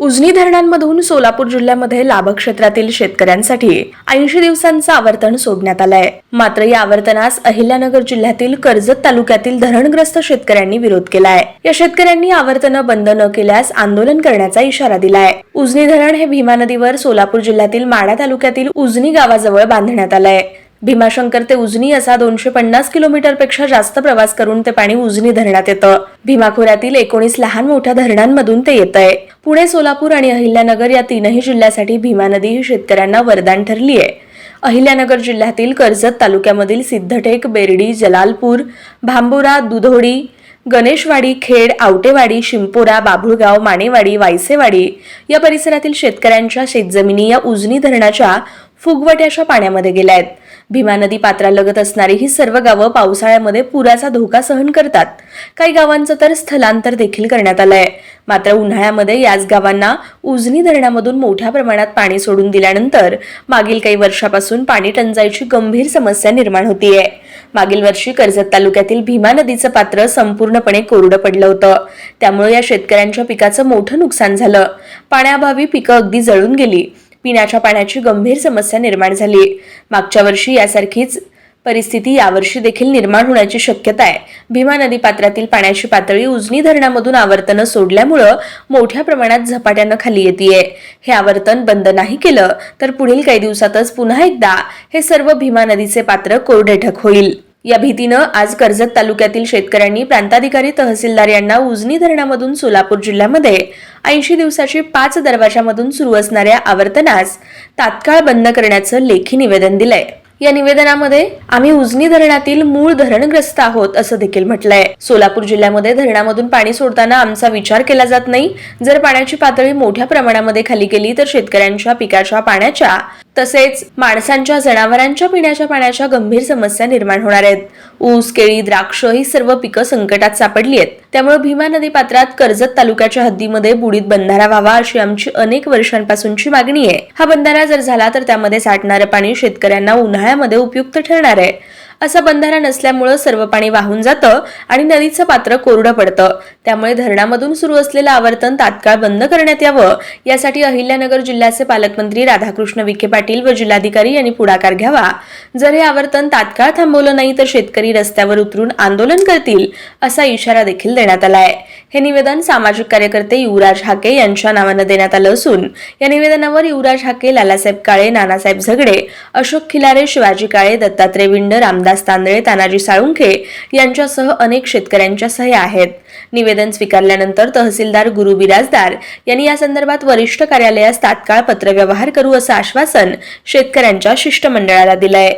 उजनी धरणांमधून सोलापूर जिल्ह्यामध्ये लाभक्षेत्रातील शेतकऱ्यांसाठी ऐंशी दिवसांचं आवर्तन सोडण्यात आलंय. मात्र या आवर्तनास अहिल्यानगर जिल्ह्यातील कर्जत तालुक्यातील धरणग्रस्त शेतकऱ्यांनी विरोध केलाय. या शेतकऱ्यांनी आवर्तनं बंद न केल्यास आंदोलन करण्याचा इशारा दिलाय. उजनी धरण हे भीमा नदीवर सोलापूर जिल्ह्यातील माढा तालुक्यातील उजनी गावाजवळ बांधण्यात आलंय. भीमाशंकर ते उजनी असा दोनशे पन्नास किलोमीटरपेक्षा जास्त प्रवास करून ते पाणी उजनी धरणात येतं. भीमा खोऱ्यातील एकोणीस लहान मोठ्या धरणांमधून ते येत आहे पुणे सोलापूर आणि अहिल्यानगर या तीनही जिल्ह्यासाठी भीमा नदी ही शेतकऱ्यांना वरदान ठरली आहे. अहिल्यानगर जिल्ह्यातील कर्जत तालुक्यामधील सिद्धटेक बेर्डी जलालपूर भांबुरा दुधोडी गणेशवाडी खेड आवटेवाडी शिंपोरा बाभुळगाव मानेवाडी वायसेवाडी या परिसरातील शेतकऱ्यांच्या शेतजमिनी या उजनी धरणाच्या फुगवट्याच्या पाण्यामध्ये गेल्या आहेत. भीमा नदी पात्रालगत असणारी ही सर्व गावं पावसाळ्यामध्ये पुराचा धोका सहन करतात. काही गावांचं तर स्थलांतर देखील करण्यात आलंय. मात्र उन्हाळ्यामध्ये याच गावांना उजनी धरणामधून मोठ्या प्रमाणात पाणी सोडून दिल्यानंतर मागील काही वर्षापासून पाणी टंचाईची गंभीर समस्या निर्माण होतीये. मागील वर्षी कर्जत तालुक्यातील भीमा नदीचं पात्र संपूर्णपणे कोरडं पडलं होतं. त्यामुळे या शेतकऱ्यांच्या पिकाचं मोठं नुकसान झालं. पाण्याअभावी पिकं अगदी जळून गेली. पिण्याच्या पाण्याची गंभीर समस्या निर्माण झाली मागच्या वर्षी यासारखीच परिस्थिती यावर्षी देखील निर्माण होण्याची शक्यता आहे. भीमा नदी पात्रातील पाण्याची पातळी उजनी धरणामधून आवर्तनं सोडल्यामुळं मोठ्या प्रमाणात झपाट्यानं खाली येते हे आवर्तन बंद नाही केलं तर पुढील काही दिवसातच पुन्हा एकदा हे सर्व भीमा नदीचे पात्र कोरडे ठक होईल. या भीतीनं आज कर्जत तालुक्यातील शेतकऱ्यांनी प्रांताधिकारी तहसीलदार यांना उजनी धरणामधून सोलापूर जिल्ह्यामध्ये ऐंशी दिवसाची पाच दरवाजामधून सुरू असणाऱ्या आवर्तनास तात्काळ बंद करण्याचं लेखी निवेदन दिलंय. या निवेदनामध्ये आम्ही उजनी धरणातील मूळ धरणग्रस्त आहोत असं देखील म्हटलंय. सोलापूर जिल्ह्यामध्ये धरणामधून पाणी सोडताना आमचा विचार केला जात नाही. जर पाण्याची पातळी मोठ्या प्रमाणामध्ये खाली गेली तर शेतकऱ्यांच्या पिकाच्या पाण्याच्या तसेच माणसांच्या जनावरांच्या पिण्याच्या पाण्याच्या गंभीर समस्या निर्माण होणार आहेत. ऊस केळी द्राक्ष ही सर्व पिकं संकटात सापडली आहेत. त्यामुळे भीमा नदी पात्रात कर्जत तालुक्याच्या हद्दीमध्ये बुडीत बंधारा व्हावा अशी आमची अनेक वर्षांपासूनची मागणी आहे. हा बंधारा जर झाला तर त्यामध्ये साठणारं पाणी शेतकऱ्यांना उन्हाळ्यामध्ये उपयुक्त ठरणार आहे. असा बंधारा नसल्यामुळं सर्व पाणी वाहून जातं आणि नदीचं पात्र कोरडं पडतं. त्यामुळे धरणामधून सुरू असलेलं आवर्तन तात्काळ बंद करण्यात यावं. यासाठी अहिल्यानगर जिल्ह्याचे पालकमंत्री राधाकृष्ण विखे पाटील व जिल्हाधिकारी यांनी पुढाकार घ्यावा. जर हे आवर्तन तात्काळ थांबवलं नाही तर शेतकरी रस्त्यावर उतरून आंदोलन करतील असा इशारा देखील देण्यात आला आहे हे निवेदन सामाजिक कार्यकर्ते युवराज हाके यांच्या नावानं देण्यात आलं असून या निवेदनावर युवराज हाके लालासाहेब काळे नानासाहेब झगडे अशोक खिलारे शिवाजी काळे दत्तात्रय विंड रामदास तांदळे तानाजी साळुंखे यांच्यासह अनेक शेतकऱ्यांच्या सह्या आहेत. निवेदन स्वीकारल्यानंतर तहसीलदार गुरु बिराजदार यांनी या संदर्भात वरिष्ठ कार्यालयास तात्काळ पत्रव्यवहार करू असं आश्वासन शेतकऱ्यांच्या शिष्टमंडळाला दिलंय.